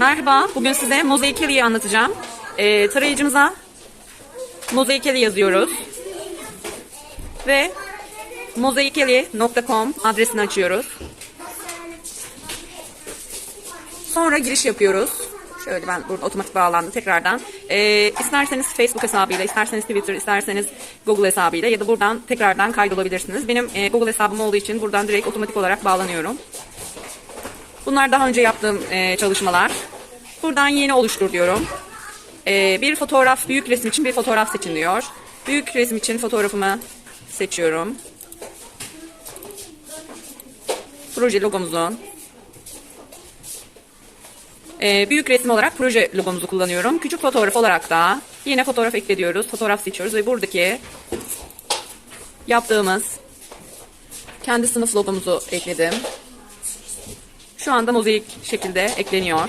Merhaba, bugün size mozaikeliyi anlatacağım. Ee, tarayıcımıza mozaikeli yazıyoruz. Ve mozaikeli.com adresini açıyoruz. Sonra giriş yapıyoruz. Şöyle ben burada otomatik bağlandı tekrardan. Ee, isterseniz Facebook hesabıyla, isterseniz Twitter, isterseniz Google hesabıyla ya da buradan tekrardan kaydolabilirsiniz. Benim e, Google hesabım olduğu için buradan direkt otomatik olarak bağlanıyorum. Bunlar daha önce yaptığım e, çalışmalar. Buradan yeni oluştur diyorum. E, bir fotoğraf, büyük resim için bir fotoğraf seçin diyor. Büyük resim için fotoğrafımı seçiyorum. Proje logomuzun. E, büyük resim olarak proje logomuzu kullanıyorum. Küçük fotoğraf olarak da yine fotoğraf ekliyoruz. Fotoğraf seçiyoruz ve buradaki yaptığımız kendi sınıf logomuzu ekledim. Şu anda mozaik şekilde ekleniyor.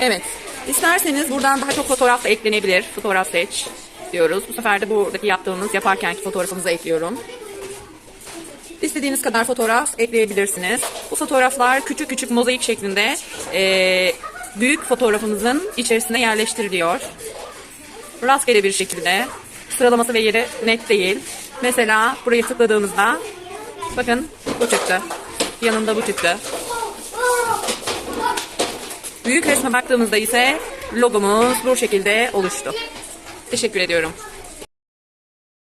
Evet. İsterseniz buradan daha çok fotoğraf da eklenebilir. Fotoğraf seç diyoruz. Bu sefer de buradaki yaptığımız yaparkenki fotoğrafımızı ekliyorum. İstediğiniz kadar fotoğraf ekleyebilirsiniz. Bu fotoğraflar küçük küçük mozaik şeklinde eee, büyük fotoğrafımızın içerisine yerleştiriliyor. Rastgele bir şekilde sıralaması ve yeri net değil. Mesela buraya tıkladığımızda bakın bu çıktı. Yanında bu çıktı. Büyük resme baktığımızda ise logomuz bu şekilde oluştu. Teşekkür ediyorum.